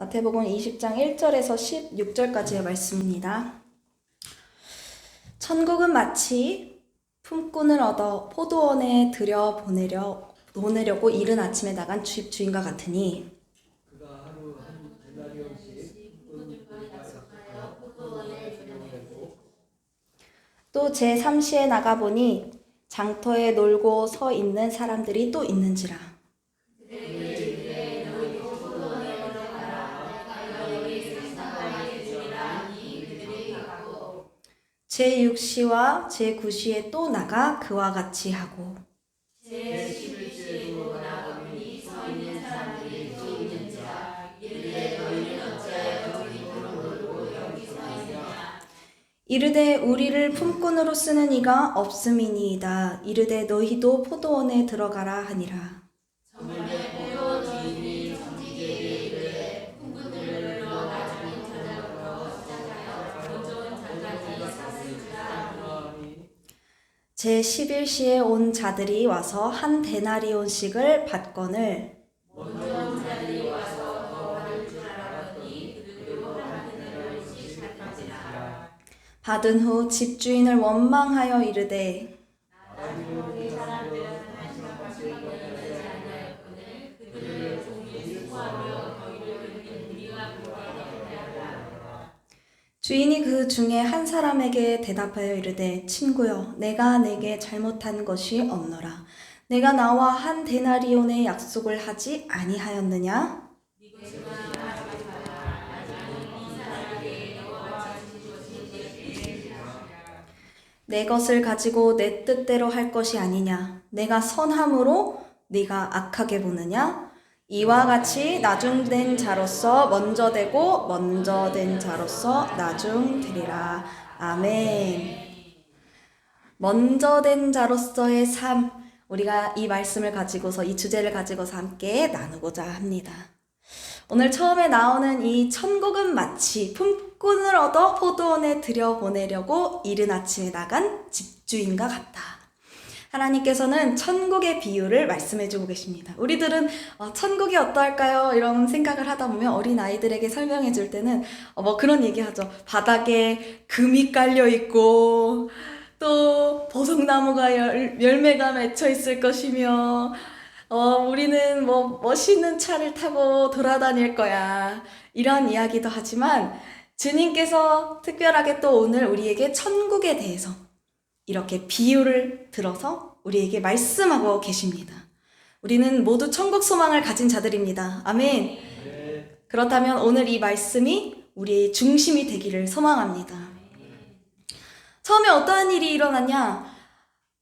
마태복음 20장 1절에서 16절까지의 말씀입니다. 천국은 마치 품꾼을 얻어 포도원에 들여 보내려 보내려고 이른 아침에 나간 주입 주인과 같으니 또 제3시에 나가보니 장터에 놀고 서 있는 사람들이 또 있는지라 제6시와 제9시에 또 나가 그와 같이 하고 이르되 우리를 품꾼으로 쓰는 이가 없음이니이다. 이르되 너희도 포도원에 들어가라 하니라. 제 11시에 온 자들이 와서 한 데나리온씩을 받거늘. 받은 후 집주인을 원망하여 이르되 주인이 그 중에 한 사람에게 대답하여 이르되 친구여 내가 내게 잘못한 것이 없노라. 내가 나와 한 데나리온의 약속을 하지 아니하였느냐? 내 것을 가지고 내 뜻대로 할 것이 아니냐? 내가 선함으로 네가 악하게 보느냐 이와 같이 나중된 자로서 먼저 되고 먼저 된 자로서 나중 되리라 아멘 먼저 된 자로서의 삶 우리가 이 말씀을 가지고서 이 주제를 가지고서 함께 나누고자 합니다. 오늘 처음에 나오는 이 천국은 마치 품꾼을 얻어 포도원에 들여보내려고 이른 아침에 나간 집주인과 같다. 하나님께서는 천국의 비유를 말씀해 주고 계십니다. 우리들은 어, 천국이 어떠할까요? 이런 생각을 하다 보면 어린 아이들에게 설명해 줄 때는 어, 뭐 그런 얘기 하죠. 바닥에 금이 깔려 있고 또 보석나무가 열, 열매가 맺혀 있을 것이며 어, 우리는 뭐 멋있는 차를 타고 돌아다닐 거야. 이런 이야기도 하지만 주님께서 특별하게 또 오늘 우리에게 천국에 대해서 이렇게 비유를 들어서 우리에게 말씀하고 계십니다. 우리는 모두 천국 소망을 가진 자들입니다. 아멘. 그렇다면 오늘 이 말씀이 우리의 중심이 되기를 소망합니다. 처음에 어떠한 일이 일어났냐?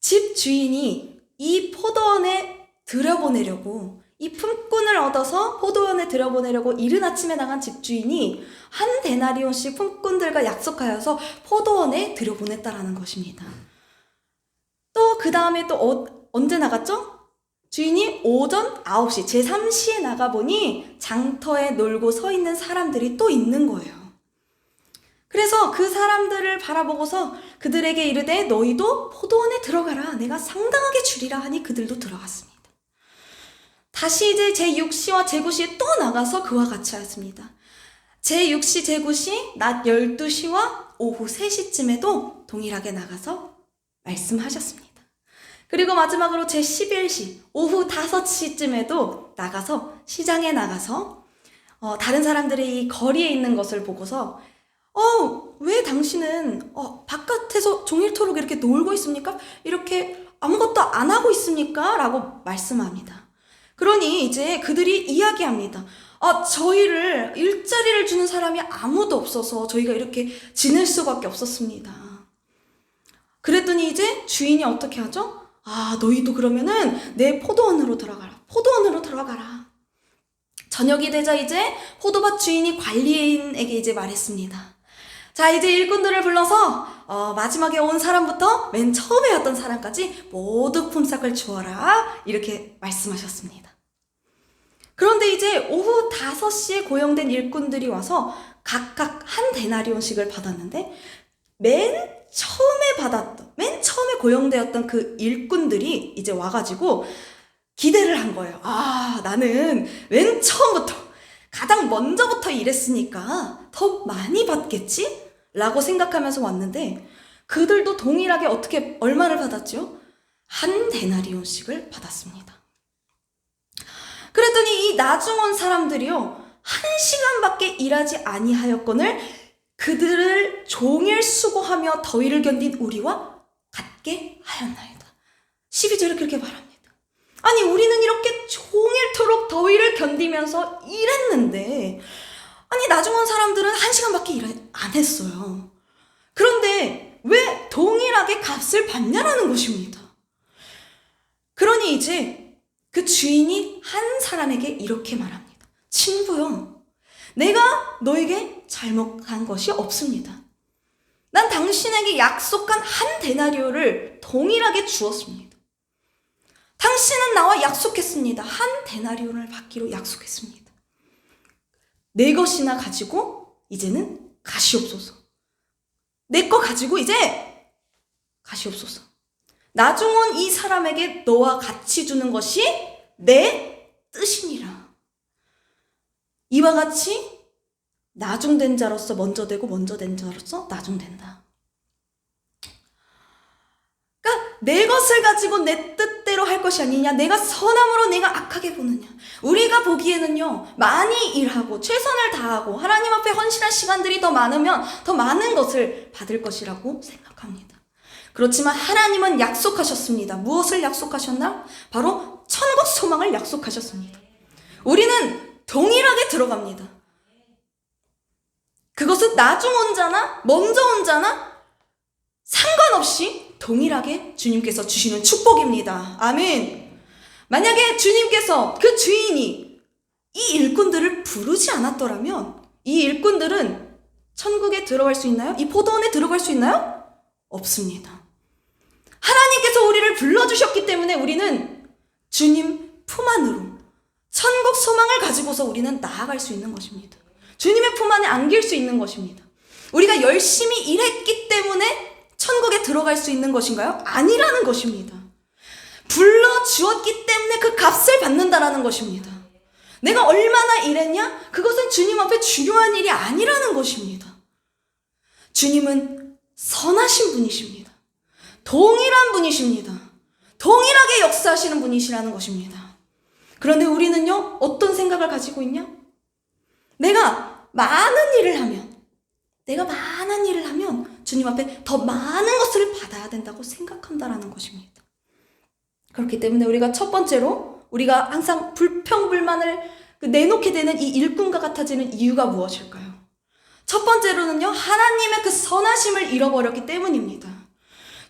집 주인이 이 포도원에 들여보내려고 이 품꾼을 얻어서 포도원에 들여보내려고 이른 아침에 나간 집주인이 한 데나리온씩 품꾼들과 약속하여서 포도원에 들여보냈다라는 것입니다. 또그 다음에 또 어, 언제 나갔죠? 주인이 오전 9시, 제3시에 나가보니 장터에 놀고 서 있는 사람들이 또 있는 거예요. 그래서 그 사람들을 바라보고서 그들에게 이르되 너희도 포도원에 들어가라. 내가 상당하게 주리라 하니 그들도 들어갔습니다. 다시 이제 제6시와 제9시에 또 나가서 그와 같이 하였습니다. 제6시, 제9시 낮 12시와 오후 3시쯤에도 동일하게 나가서 말씀하셨습니다. 그리고 마지막으로 제 11시 오후 5시쯤에도 나가서 시장에 나가서 어, 다른 사람들이 이 거리에 있는 것을 보고서 어, 왜 당신은 어, 바깥에서 종일토록 이렇게 놀고 있습니까? 이렇게 아무것도 안 하고 있습니까? 라고 말씀합니다. 그러니 이제 그들이 이야기합니다. 아, 저희를 일자리를 주는 사람이 아무도 없어서 저희가 이렇게 지낼 수밖에 없었습니다. 그랬더니 이제 주인이 어떻게 하죠? 아, 너희도 그러면은 내 포도원으로 들어가라. 포도원으로 들어가라. 저녁이 되자 이제 포도밭 주인이 관리인에게 이제 말했습니다. 자, 이제 일꾼들을 불러서 어, 마지막에 온 사람부터 맨 처음에 왔던 사람까지 모두 품삯을 주어라. 이렇게 말씀하셨습니다. 그런데 이제 오후 5시에 고용된 일꾼들이 와서 각각 한 데나리온씩을 받았는데 맨 처음에 받았던, 맨 처음에 고용되었던 그 일꾼들이 이제 와가지고 기대를 한 거예요. 아, 나는 맨 처음부터 가장 먼저부터 일했으니까 더 많이 받겠지? 라고 생각하면서 왔는데 그들도 동일하게 어떻게 얼마를 받았죠? 한 데나리온씩을 받았습니다. 그랬더니 이 나중 온 사람들이요 한 시간밖에 일하지 아니하였거늘 그들을 종일 수고하며 더위를 견딘 우리와 같게 하였나이다. 12절에 그렇게 말합니다. 아니 우리는 이렇게 종일토록 더위를 견디면서 일했는데 아니 나중 온 사람들은 한 시간밖에 일 안 했어요. 그런데 왜 동일하게 값을 받냐라는 것입니다. 그러니 이제 그 주인이 한 사람에게 이렇게 말합니다. 친구요, 내가 너에게 잘못한 것이 없습니다. 난 당신에게 약속한 한 데나리오를 동일하게 주었습니다. 당신은 나와 약속했습니다. 한 데나리온을 받기로 약속했습니다. 내 것이나 가지고 이제는 가시옵소서. 내 거 가지고 이제 가시옵소서. 나중 온이 사람에게 너와 같이 주는 것이 내 뜻이니라. 이와 같이 나중된 자로서 먼저 되고 먼저 된 자로서 나중된다. 그러니까 내 것을 가지고 내 뜻대로 할 것이 아니냐. 내가 선함으로 내가 악하게 보느냐. 우리가 보기에는요, 많이 일하고 최선을 다하고 하나님 앞에 헌신할 시간들이 더 많으면 더 많은 것을 받을 것이라고 생각합니다. 그렇지만 하나님은 약속하셨습니다. 무엇을 약속하셨나? 바로 천국 소망을 약속하셨습니다. 우리는 동일하게 들어갑니다. 그것은 나중 온 자나 먼저 온 자나 상관없이 동일하게 주님께서 주시는 축복입니다. 아멘. 만약에 주님께서 그 주인이 이 일꾼들을 부르지 않았더라면 이 일꾼들은 천국에 들어갈 수 있나요? 이 포도원에 들어갈 수 있나요? 없습니다. 하나님께서 우리를 불러주셨기 때문에 우리는 주님 품 안으로 천국 소망을 가지고서 우리는 나아갈 수 있는 것입니다. 주님의 품 안에 안길 수 있는 것입니다. 우리가 열심히 일했기 때문에 천국에 들어갈 수 있는 것인가요? 아니라는 것입니다. 불러 주었기 때문에 그 값을 받는다라는 것입니다. 내가 얼마나 일했냐? 그것은 주님 앞에 중요한 일이 아니라는 것입니다. 주님은 선하신 분이십니다. 동일한 분이십니다. 동일하게 역사하시는 분이시라는 것입니다. 그런데 우리는요, 어떤 생각을 가지고 있냐? 내가 많은 일을 하면, 내가 많은 일을 하면 주님 앞에 더 많은 것을 받아야 된다고 생각한다라는 것입니다. 그렇기 때문에 우리가 첫 번째로 우리가 항상 불평불만을 그 내놓게 되는 이 일꾼과 같아지는 이유가 무엇일까요? 첫 번째로는요, 하나님의 그 선하심을 잃어버렸기 때문입니다.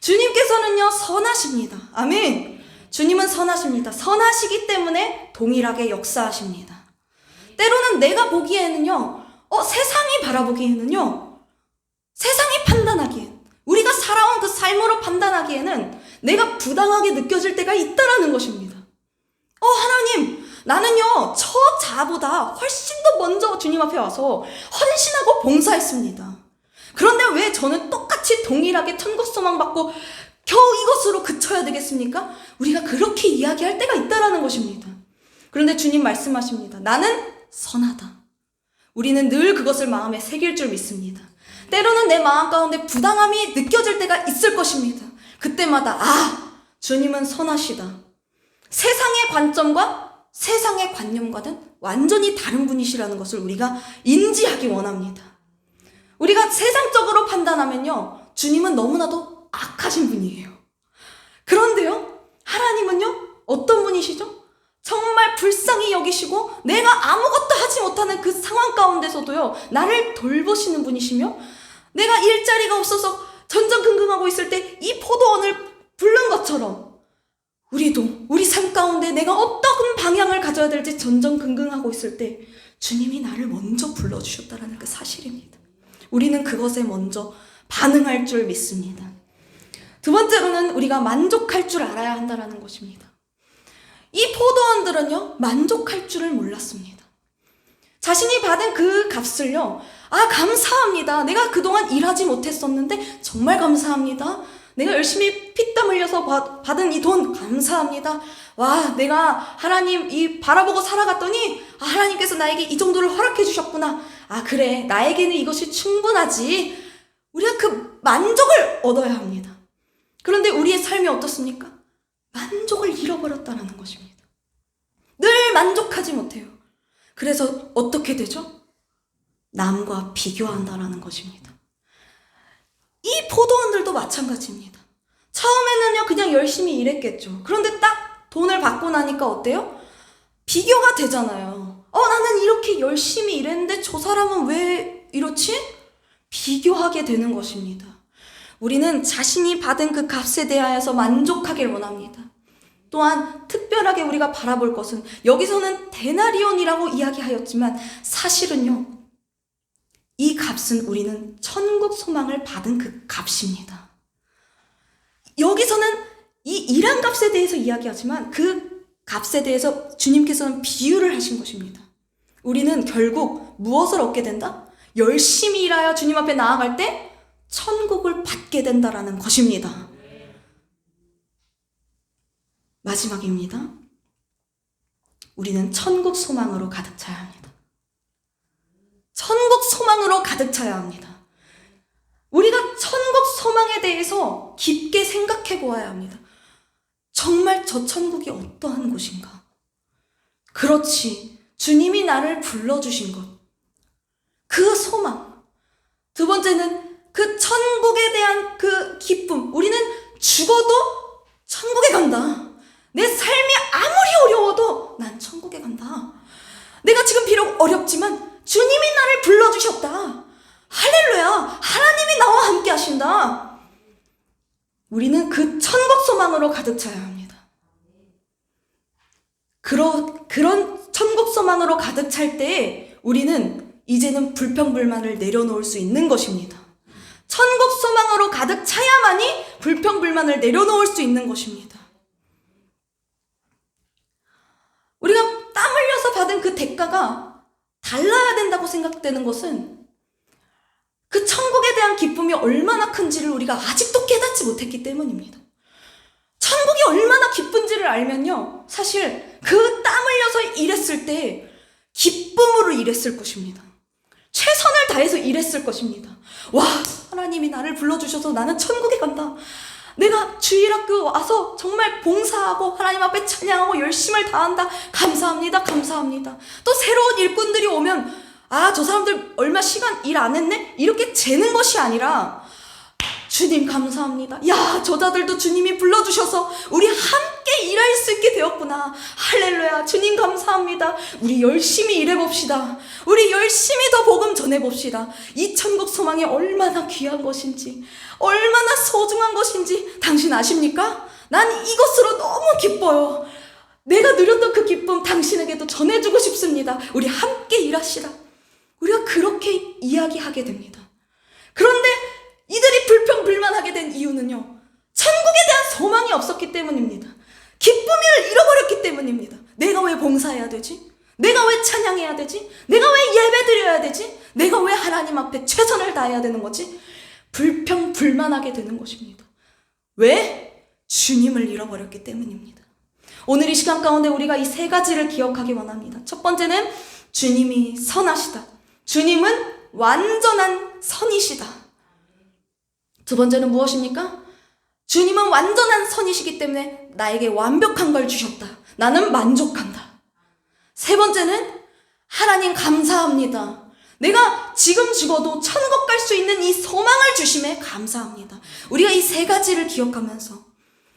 주님께서는요, 선하십니다. 아멘. 주님은 선하십니다. 선하시기 때문에 동일하게 역사하십니다. 때로는 내가 보기에는요, 어, 세상이 바라보기에는요, 세상이 판단하기엔, 우리가 살아온 그 삶으로 판단하기에는 내가 부당하게 느껴질 때가 있다라는 것입니다. 어, 하나님, 나는요, 저 자보다 훨씬 더 먼저 주님 앞에 와서 헌신하고 봉사했습니다. 그런데 왜 저는 똑같이 동일하게 천국 소망 받고 겨우 이것으로 그쳐야 되겠습니까? 우리가 그렇게 이야기할 때가 있다라는 것입니다. 그런데 주님 말씀하십니다. 나는 선하다. 우리는 늘 그것을 마음에 새길 줄 믿습니다. 때로는 내 마음 가운데 부당함이 느껴질 때가 있을 것입니다. 그때마다, 아, 주님은 선하시다. 세상의 관점과 세상의 관념과는 완전히 다른 분이시라는 것을 우리가 인지하기 원합니다. 우리가 세상적으로 판단하면요, 주님은 너무나도 악하신 분이에요. 그런데요, 하나님은요, 어떤 분이시죠? 여기시고 내가 아무것도 하지 못하는 그 상황 가운데서도요, 나를 돌보시는 분이시며 내가 일자리가 없어서 전전긍긍하고 있을 때 이 포도원을 부른 것처럼 우리도 우리 삶 가운데 내가 어떤 방향을 가져야 될지 전전긍긍하고 있을 때 주님이 나를 먼저 불러주셨다라는 그 사실입니다. 우리는 그것에 먼저 반응할 줄 믿습니다. 두 번째로는 우리가 만족할 줄 알아야 한다라는 것입니다. 이 포도원들은요, 만족할 줄을 몰랐습니다. 자신이 받은 그 값을요, 아, 감사합니다. 내가 그동안 일하지 못했었는데 정말 감사합니다. 내가 열심히 피땀 흘려서 받- 받은 이 돈 감사합니다. 와, 내가 하나님 이 바라보고 살아갔더니 아, 하나님께서 나에게 이 정도를 허락해 주셨구나. 아, 그래. 나에게는 이것이 충분하지. 우리가 그 만족을 얻어야 합니다. 그런데 우리의 삶이 어떻습니까? 만족을 잃어버렸다라는 것입니다. 늘 만족하지 못해요. 그래서 어떻게 되죠? 남과 비교한다라는 것입니다. 이 포도원들도 마찬가지입니다. 처음에는요, 그냥 열심히 일했겠죠. 그런데 딱 돈을 받고 나니까 어때요? 비교가 되잖아요. 어, 나는 이렇게 열심히 일했는데 저 사람은 왜 이렇지? 비교하게 되는 것입니다. 우리는 자신이 받은 그 값에 대하여서 만족하길 원합니다. 또한 특별하게 우리가 바라볼 것은 여기서는 데나리온이라고 이야기하였지만 사실은요. 이 값은 우리는 천국 소망을 받은 그 값입니다. 여기서는 이 일한 값에 대해서 이야기하지만 그 값에 대해서 주님께서는 비유를 하신 것입니다. 우리는 결국 무엇을 얻게 된다? 열심히 일하여 주님 앞에 나아갈 때 천국을 받게 된다라는 것입니다. 마지막입니다. 우리는 천국 소망으로 가득 차야 합니다. 천국 소망으로 가득 차야 합니다. 우리가 천국 소망에 대해서 깊게 생각해 보아야 합니다. 정말 저 천국이 어떠한 곳인가? 그렇지. 주님이 나를 불러주신 것. 그 소망. 두 번째는 그 천국에 대한 그 기쁨. 우리는 죽어도 천국에 간다. 내 삶이 아무리 어려워도 난 천국에 간다. 내가 지금 비록 어렵지만 주님이 나를 불러주셨다. 할렐루야. 하나님이 나와 함께 하신다. 우리는 그 천국 소망으로 가득 차야 합니다. 그러, 그런 천국 소망으로 가득 찰 때에 우리는 이제는 불평불만을 내려놓을 수 있는 것입니다. 천국 소망으로 가득 차야만이 불평불만을 내려놓을 수 있는 것입니다. 우리가 땀 흘려서 받은 그 대가가 달라야 된다고 생각되는 것은 그 천국에 대한 기쁨이 얼마나 큰지를 우리가 아직도 깨닫지 못했기 때문입니다. 천국이 얼마나 기쁜지를 알면요. 사실 그 땀 흘려서 일했을 때 기쁨으로 일했을 것입니다. 최선을 다해서 일했을 것입니다. 와, 하나님이 나를 불러주셔서 나는 천국에 간다. 내가 주일학교 와서 정말 봉사하고 하나님 앞에 찬양하고 열심을 다한다. 감사합니다. 감사합니다. 또 새로운 일꾼들이 오면 아, 저 사람들 얼마 시간 일 안 했네? 이렇게 재는 것이 아니라 주님 감사합니다. 야, 저자들도 주님이 불러주셔서 우리 함께 일할 수 있게 되었구나. 할렐루야. 주님 감사합니다. 우리 열심히 일해봅시다. 우리 열심히 더 복음 전해봅시다. 이 천국 소망이 얼마나 귀한 것인지, 얼마나 소중한 것인지 당신 아십니까? 난 이것으로 너무 기뻐요. 내가 누렸던 그 기쁨 당신에게도 전해주고 싶습니다. 우리 함께 일합시다. 우리가 그렇게 이야기하게 됩니다. 그런데 이유는요. 천국에 대한 소망이 없었기 때문입니다. 기쁨을 잃어버렸기 때문입니다. 내가 왜 봉사해야 되지? 내가 왜 찬양해야 되지? 내가 왜 예배 드려야 되지? 내가 왜 하나님 앞에 최선을 다해야 되는 거지? 불평 불만하게 되는 것입니다. 왜? 주님을 잃어버렸기 때문입니다. 오늘 이 시간 가운데 우리가 이 세 가지를 기억하기 원합니다. 첫 번째는 주님이 선하시다. 주님은 완전한 선이시다. 두 번째는 무엇입니까? 주님은 완전한 선이시기 때문에 나에게 완벽한 걸 주셨다. 나는 만족한다. 세 번째는 하나님 감사합니다. 내가 지금 죽어도 천국 갈 수 있는 이 소망을 주심에 감사합니다. 우리가 이 세 가지를 기억하면서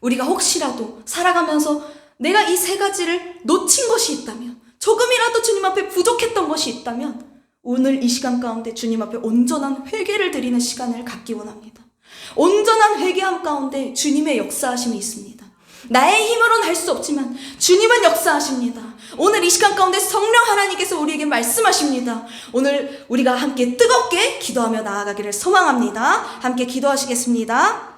우리가 혹시라도 살아가면서 내가 이 세 가지를 놓친 것이 있다면 조금이라도 주님 앞에 부족했던 것이 있다면 오늘 이 시간 가운데 주님 앞에 온전한 회개를 드리는 시간을 갖기 원합니다. 온전한 회개함 가운데 주님의 역사하심이 있습니다. 나의 힘으로는 할 수 없지만 주님은 역사하십니다. 오늘 이 시간 가운데 성령 하나님께서 우리에게 말씀하십니다. 오늘 우리가 함께 뜨겁게 기도하며 나아가기를 소망합니다. 함께 기도하시겠습니다.